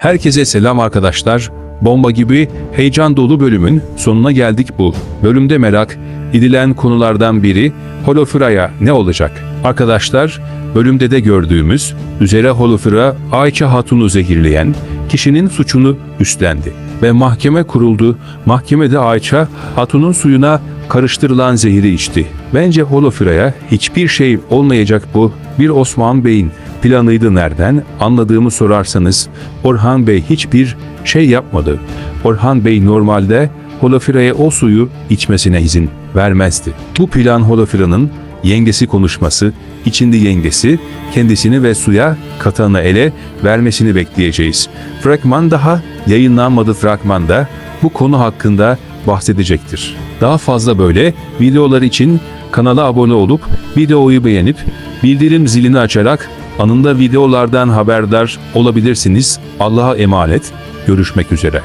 Herkese selam arkadaşlar. Bomba gibi heyecan dolu bölümün sonuna geldik bu. Bölümde merak edilen konulardan biri Holofra'ya ne olacak? Arkadaşlar bölümde de gördüğümüz üzere Holofra Ayça Hatun'u zehirleyen kişinin suçunu üstlendi ve mahkeme kuruldu. Mahkemede Ayça Hatun'un suyuna karıştırılan zehiri içti. Bence Holofra'ya hiçbir şey olmayacak bu. Bir Osman Bey'in planıydı nereden anladığımı sorarsanız Orhan Bey hiçbir şey yapmadı. Orhan Bey normalde Holofira'ya o suyu içmesine izin vermezdi. Bu plan Holofira'nın yengesi konuşması, içinde yengesi kendisini ve suya katanı ele vermesini bekleyeceğiz. Fragman daha yayınlanmadı fragmanda bu konu hakkında bahsedecektir. Daha fazla böyle videolar için kanala abone olup videoyu beğenip bildirim zilini açarak anında videolardan haberdar olabilirsiniz. Allah'a emanet. Görüşmek üzere.